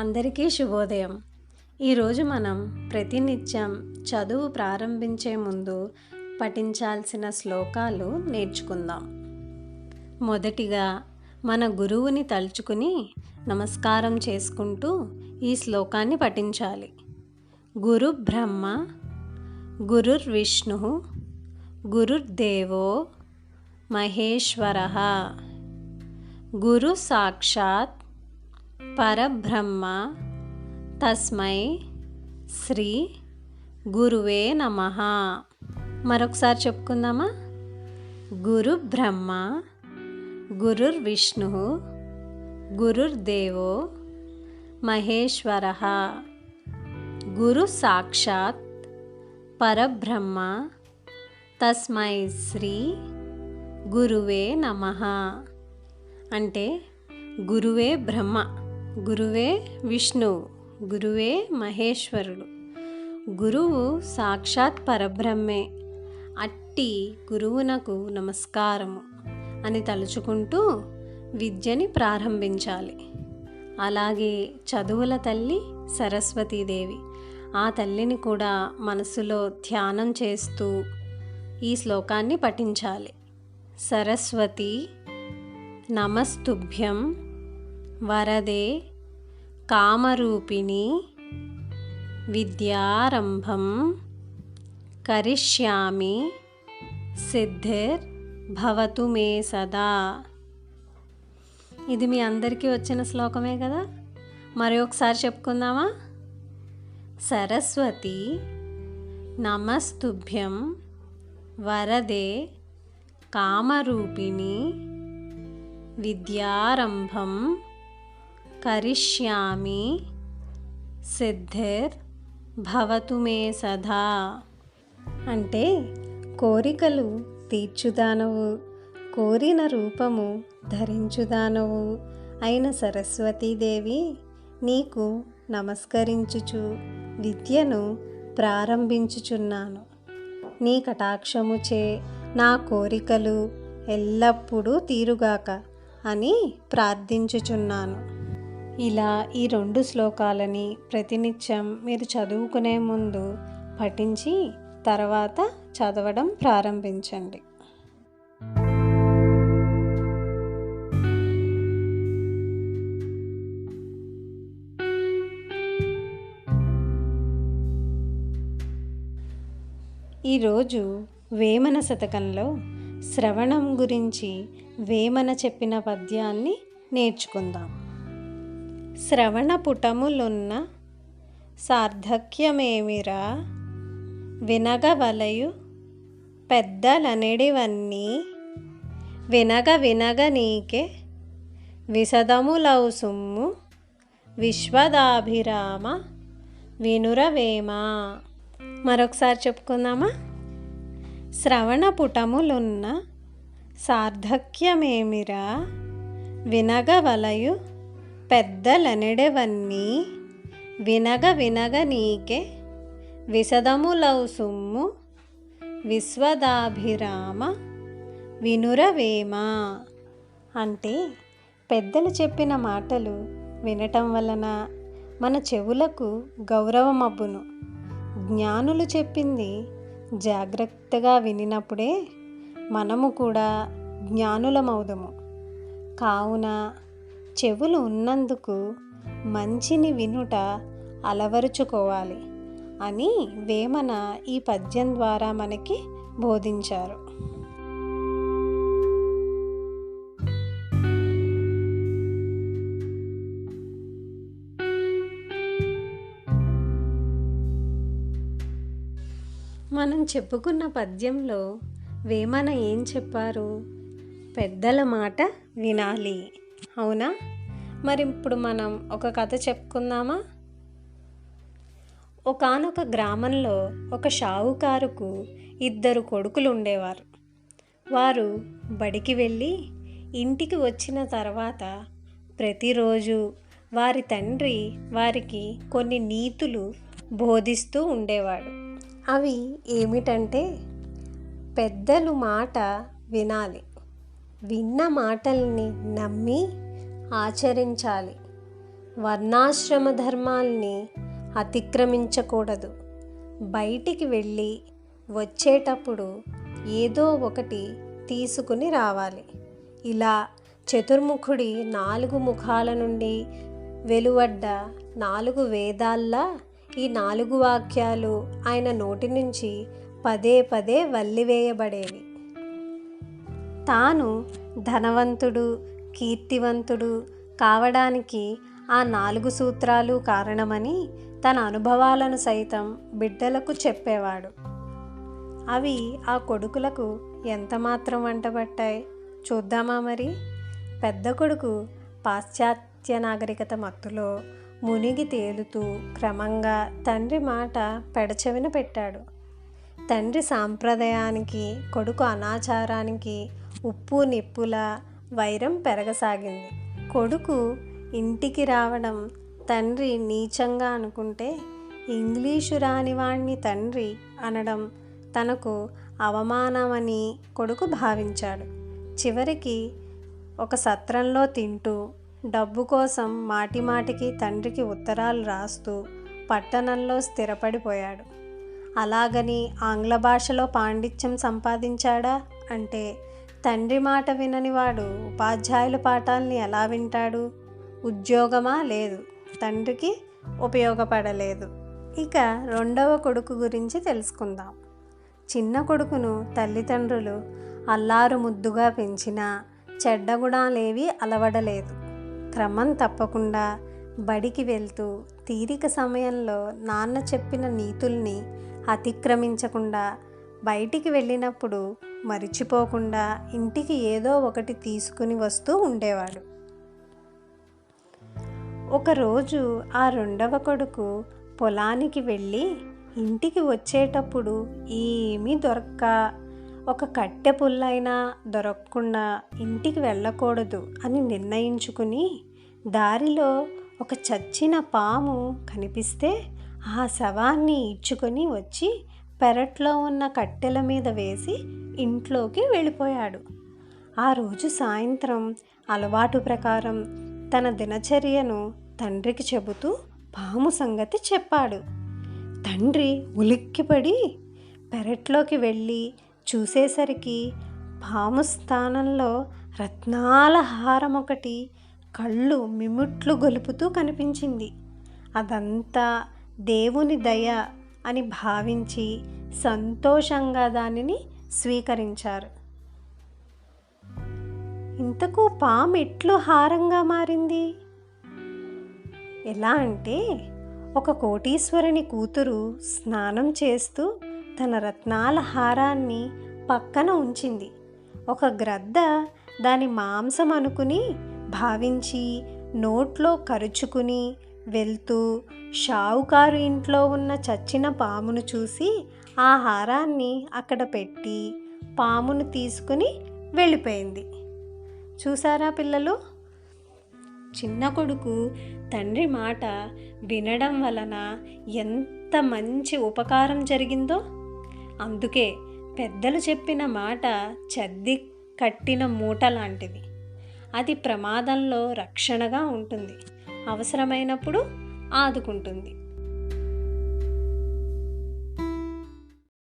అందరికీ శుభోదయం. ఈరోజు మనం ప్రతినిత్యం చదువు ప్రారంభించే ముందు పఠించాల్సిన శ్లోకాలు నేర్చుకుందాం. మొదటిగా మన గురువుని తలుచుకుని నమస్కారం చేసుకుంటూ ఈ శ్లోకాన్ని పఠించాలి. గురు బ్రహ్మ గురుర్విష్ణు గురుర్దేవో మహేశ్వర గురు సాక్షాత్ పరబ్రహ్మ తస్మై శ్రీ గురువే నమ. మరొకసారి చెప్పుకుందామా? గురు బ్రహ్మ గురుర్విష్ణు గురుర్దేవో మహేశ్వర. గురు సాక్షాత్ పరబ్రహ్మ తస్మై శ్రీ గురువే నమ. అంటే గురువే బ్రహ్మ. గురువే విష్ణువు గురువే మహేశ్వరుడు. గురువు సాక్షాత్ పరబ్రహ్మే. అట్టి గురువునకు నమస్కారము అని తలుచుకుంటూ విద్యని ప్రారంభించాలి. అలాగే చదువుల తల్లి సరస్వతీదేవి. ఆ తల్లిని కూడా మనసులో ధ్యానం చేస్తూ ఈ శ్లోకాన్ని పఠించాలి. సరస్వతి నమస్తుభ్యం వరదే కామరూపిణి విద్యారంభం కరిష్యామి సిద్ధిర్ భవతు మే సదా. ఇది మీ అందరికీ వచ్చిన శ్లోకమే కదా? మరి ఒకసారి చెప్పుకుందామా? సరస్వతి నమస్తుభ్యం వరదే కామరూపిణి విద్యారంభం కరిష్యామి సిద్ధిర్ భవతు మే సదా. అంటే కోరికలు తీర్చుదానవు కోరిన రూపము ధరించుదానవు అయిన సరస్వతీదేవి నీకు నమస్కరించుచు విద్యను ప్రారంభించుచున్నాను. నీ కటాక్షముచే నా కోరికలు ఎల్లప్పుడూ తీరుగాక అని ప్రార్థించుచున్నాను. ఇలా ఈ రెండు శ్లోకాలని ప్రతినిత్యం మీరు చదువుకునే ముందు పఠించి తర్వాత చదవడం ప్రారంభించండి. ఈరోజు వేమన శతకంలో శ్రవణం గురించి వేమన చెప్పిన పద్యాన్ని నేర్చుకుందాం. శ్రవణ పుటములున్న వినగవలయు పెద్దలనెడివన్నీ వినగ వినగ నీకే విశదములవు సుమ్ము విశ్వదాభిరామ వినురవేమా? మరొకసారి చెప్పుకుందామా? శ్రవణ పుటములున్న సార్థక్యమేమిరా? వినగవలయు పెద్దలనెడవన్నీ వినగ వినగ నీకే విశదములవు సుమ్ము విశ్వదాభిరామ వినురవేమ? అంటే పెద్దలు చెప్పిన మాటలు వినటం వలన మన చెవులకు గౌరవమబ్బును. జ్ఞానులు చెప్పింది జాగ్రత్తగా వినినప్పుడే మనము కూడా జ్ఞానులమవుదము. కావున చెవులు ఉన్నందుకు మంచిని వినుట అలవరుచుకోవాలి అని వేమన ఈ పద్యం ద్వారా మనకి బోధించారు. మనం చెప్పుకున్న పద్యంలో వేమన ఏం చెప్పారు? పెద్దల మాట వినాలి. అవునా? మరి ఇప్పుడు మనం ఒక కథ చెప్పుకుందామా? ఒకానొక గ్రామంలో ఒక షావుకారుకు ఇద్దరు కొడుకులు ఉండేవారు వారు బడికి వెళ్ళి ఇంటికి వచ్చిన తర్వాత ప్రతిరోజు వారి తండ్రి వారికి కొన్ని నీతులు బోధిస్తూ ఉండేవాడు. అవి ఏమిటంటే పెద్దలు మాట వినాలి. విన్న మాటల్ని నమ్మి ఆచరించాలి. వర్ణాశ్రమ ధర్మాల్ని అతిక్రమించకూడదు. బయటికి వెళ్ళి వచ్చేటప్పుడు ఏదో ఒకటి తీసుకుని రావాలి. ఇలా చతుర్ముఖుడి నాలుగు ముఖాల నుండి వెలువడ్డ నాలుగు వేదాల్లా ఈ నాలుగు వాక్యాలు ఆయన నోటి నుంచి పదే పదే వల్లివేయబడేవి. తాను ధనవంతుడు కీర్తివంతుడు కావడానికి ఆ నాలుగు సూత్రాలు కారణమని తన అనుభవాలను సైతం బిడ్డలకు చెప్పేవాడు. అవి ఆ కొడుకులకు ఎంతమాత్రం వంటబట్టాయి? చూద్దామా మరి? పెద్ద కొడుకు పాశ్చాత్య నాగరికత మత్తులో మునిగి తేలుతూ క్రమంగా తండ్రి మాట పెడచెవిన పెట్టాడు. తండ్రి సాంప్రదాయానికి కొడుకు అనాచారానికి ఉప్పు నిప్పుల వైరం పెరగసాగింది. కొడుకు ఇంటికి రావడం తండ్రి నీచంగా అనుకుంటే ఇంగ్లీషు రానివాణ్ణి తండ్రి అనడం తనకు అవమానమని కొడుకు భావించాడు. చివరికి ఒక సత్రంలో తింటూ డబ్బు కోసం మాటిమాటికి తండ్రికి ఉత్తరాలు రాస్తూ పట్టణంలో స్థిరపడిపోయాడు. అలాగని ఆంగ్ల భాషలో పాండిత్యం సంపాదించాడా? అంటే తండ్రి మాట విననివాడు ఉపాధ్యాయుల పాఠాలని ఎలా వింటాడు? ఉద్యోగమా లేదు. తండ్రికి ఉపయోగపడలేదు. ఇక రెండవ కొడుకు గురించి తెలుసుకుందాం. చిన్న కొడుకును తల్లిదండ్రులు అల్లారు ముద్దుగా పెంచినా చెడ్డ గుణాలేవి అలవడలేదు. క్రమం తప్పకుండా బడికి వెళ్తూ తీరిక సమయంలో నాన్న చెప్పిన నీతుల్ని అతిక్రమించకుండా బయటికి వెళ్ళినప్పుడు మరిచిపోకుండా ఇంటికి ఏదో ఒకటి తీసుకుని వస్తూ ఉండేవాడు. ఒకరోజు ఆ రెండవ కొడుకు పొలానికి వెళ్ళి ఇంటికి వచ్చేటప్పుడు ఏమీ దొరక్క ఒక కట్టె పుల్లైనా దొరకకుండా ఇంటికి వెళ్ళకూడదు అని నిర్ణయించుకుని దారిలో ఒక చచ్చిన పాము కనిపిస్తే ఆ శవాన్ని ఇచ్చుకొని వచ్చి పెరట్లో ఉన్న కట్టెల మీద వేసి ఇంట్లోకి వెళ్ళిపోయాడు. ఆ రోజు సాయంత్రం అలవాటు ప్రకారం తన దినచర్యను తండ్రికి చెబుతూ పాము సంగతి చెప్పాడు. తండ్రి ఉలిక్కిపడి పెరట్లోకి వెళ్ళి చూసేసరికి పాము స్థానంలో రత్నాల హారం ఒకటి కళ్ళు మిముట్లు గొలుపుతూ కనిపించింది. అదంతా దేవుని దయ అని భావించి సంతోషంగా దానిని స్వీకరించారు. ఇంతకు పాము ఎట్లు హారంగా మారింది? ఎలా అంటే ఒక కోటీశ్వరుని కూతురు స్నానం చేస్తూ తన రత్నాల హారాన్ని పక్కన ఉంచింది. ఒక గ్రద్ద దాని మాంసం అనుకుని భావించి నోట్లో కరుచుకుని వెళ్తూ షావుకారు ఇంట్లో ఉన్న చచ్చిన పామును చూసి ఆ హారాన్ని అక్కడ పెట్టి పామును తీసుకుని వెళ్ళిపోయింది. చూసారా పిల్లలు? చిన్న కొడుకు తండ్రి మాట వినడం వలన ఎంత మంచి ఉపకారం జరిగిందో? అందుకే పెద్దలు చెప్పిన మాట చద్ది కట్టిన మూట లాంటిది అది ప్రమాదంలో రక్షణగా ఉంటుంది. అవసరమైనప్పుడు ఆదుకుంటుంది.